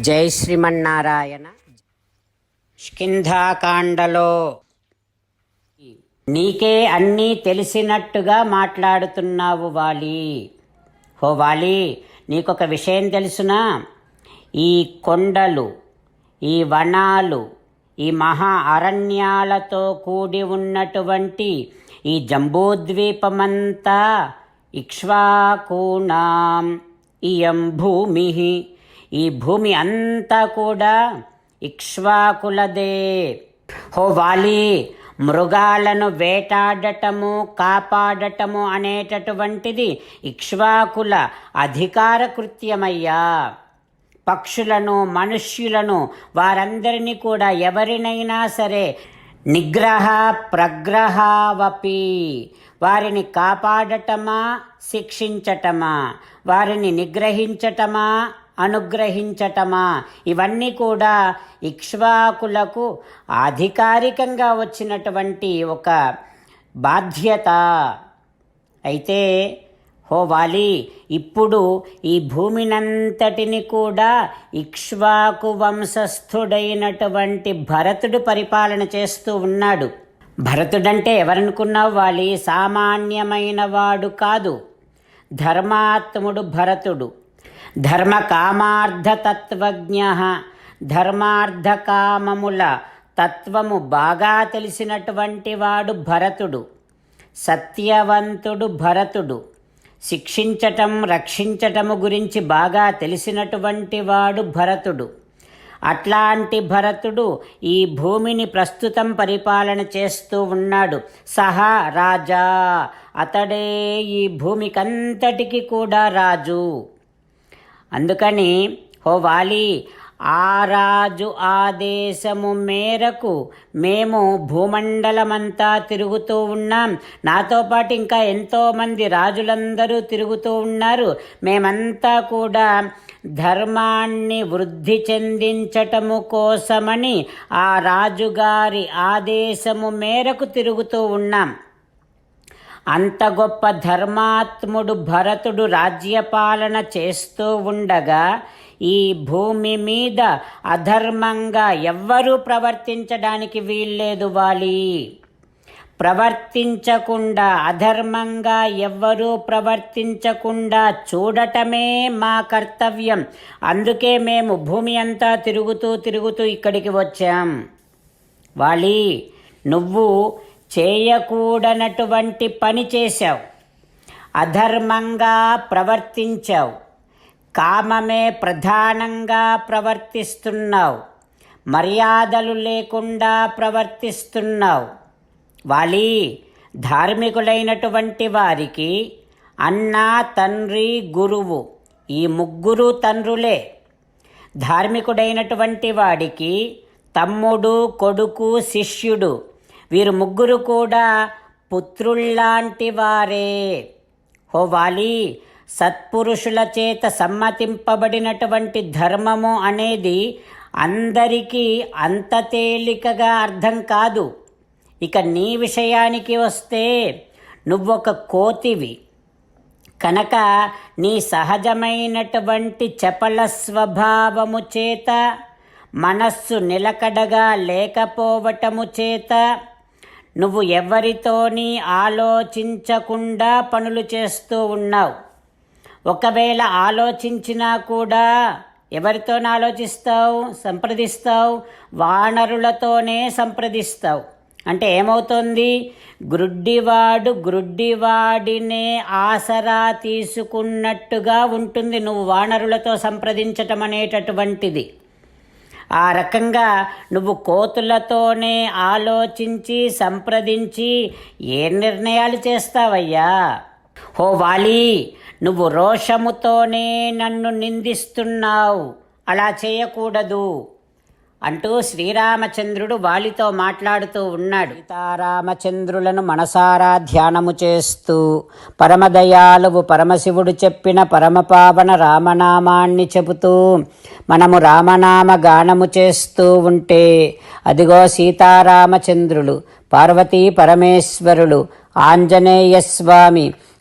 జై శ్రీమన్నారాయణ. స్కింధాకాండలో నీకే అన్నీ తెలిసినట్టుగా మాట్లాడుతున్నావు వాలి. హో వాలి నీకొక విషయం తెలుసునా? ఈ కొండలు ఈ వనాలు ఈ మహా అరణ్యాలతో కూడి ఉన్నటువంటి ఈ జంబూద్వీపమంతా ఇక్ష్వాకూణాం ఇయం భూమి ఈ భూమి అంతా కూడా ఇక్ష్వాకులదే. హో వాలి మృగాలను వేటాడటము కాపాడటము అనేటటువంటిది ఇక్ష్వాకుల అధికార కృత్యమయ్యా పక్షులను మనుష్యులను వారందరినీ కూడా ఎవరినైనా సరే నిగ్రహ ప్రగ్రహావపి వారిని కాపాడటమా శిక్షించటమా వారిని నిగ్రహించటమా అనుగ్రహించటమా? ఇవన్నీ కూడా ఇక్ష్వాకులకు అధికారికంగా వచ్చినటువంటి ఒక బాధ్యత. అయితే హోవాలి ఇప్పుడు ఈ భూమినంతటిని కూడా ఇక్ష్వాకు వంశస్థుడైనటువంటి భరతుడు పరిపాలన చేస్తూ ఉన్నాడు. భరతుడంటే ఎవరనుకున్నావు వాలి? సామాన్యమైన వాడు కాదు. ధర్మాత్ముడు భరతుడు. ధర్మ కామార్థ తత్వము బాగా తెలిసినటువంటి వాడు భరతుడు. సత్యవంతుడు భరతుడు. శిక్షించటం రక్షించటము గురించి బాగా తెలిసినటువంటి వాడు భరతుడు. అట్లాంటి భరతుడు ఈ భూమిని ప్రస్తుతం పరిపాలన చేస్తూ ఉన్నాడు. సహా రాజా అతడే ఈ భూమికంతటికి కూడా రాజు. అందుకని ఓ వాలి ఆ రాజు ఆదేశము మేరకు మేము భూమండలమంతా తిరుగుతూ ఉన్నాం. నాతో పాటు ఇంకా ఎంతోమంది రాజులందరూ తిరుగుతూ ఉన్నారు. మేమంతా కూడా ధర్మాన్ని వృద్ధి చెందించటము కోసమని ఆ రాజుగారి ఆదేశము మేరకు తిరుగుతూ ఉన్నాం. అంత గొప్ప ధర్మాత్ముడు భరతుడు రాజ్యపాలన చేస్తూ ఉండగా ఈ భూమి మీద అధర్మంగా ఎవ్వరూ ప్రవర్తించడానికి వీల్లేదు వాలి. ప్రవర్తించకుండా అధర్మంగా ఎవ్వరూ ప్రవర్తించకుండా చూడటమే మా కర్తవ్యం. అందుకే మేము భూమి అంతా తిరుగుతూ తిరుగుతూ ఇక్కడికి వచ్చాం. వాలి నువ్వు చేయకూడనటువంటి పని చేశావు. అధర్మంగా ప్రవర్తించావు. కామమే ప్రధానంగా ప్రవర్తిస్తున్నావు. మర్యాదలు లేకుండా ప్రవర్తిస్తున్నావు. వాలి ధార్మికులైనటువంటి వారికి అన్న తండ్రి గురువు ఈ ముగ్గురు తండ్రులే. ధార్మికుడైనటువంటి వాడికి తమ్ముడు కొడుకు శిష్యుడు వీరు ముగ్గురు కూడా పుత్రుల్లాంటి వారే హో వాలి సత్పురుషుల చేత సమ్మతింపబడినటువంటి ధర్మము అనేది అందరికీ అంత తేలికగా అర్థం కాదు. ఇక నీ విషయానికి వస్తే నువ్వొక కోతివి. కనుక నీ సహజమైనటువంటి చపల స్వభావము చేత మనస్సు నిలకడగా లేకపోవటము చేత నువ్వు ఎవరితోని ఆలోచించకుండా పనులు చేస్తూ ఉన్నావు. ఒకవేళ ఆలోచించినా కూడా ఎవరితో ఆలోచిస్తావు? సంప్రదిస్తావు? వానరులతోనే సంప్రదిస్తావు. అంటే ఏమవుతుంది? గ్రుడ్డివాడు గ్రుడ్డివాడినే ఆసరా తీసుకున్నట్టుగా ఉంటుంది. నువ్వు వానరులతో సంప్రదించటం అనేటటువంటిది. ఆ రకంగా నువ్వు కోతులతోనే ఆలోచించి సంప్రదించి ఏ నిర్ణయాలు చేస్తావయ్యా? ఓ వాలి నువ్వు రోషముతోనే నన్ను నిందిస్తున్నావు. అలా చేయకూడదు. అంటూ శ్రీరామచంద్రుడు వాలితో మాట్లాడుతూ ఉన్నాడు. సీతారామచంద్రులను మనసారా ధ్యానము చేస్తూ పరమదయాలువు పరమశివుడు చెప్పిన పరమపావన రామనామాన్ని చెబుతూ మనము రామనామ గానము చేస్తూ ఉంటే అదిగో సీతారామచంద్రులు పార్వతీ పరమేశ్వరులు ఆంజనేయ స్వామి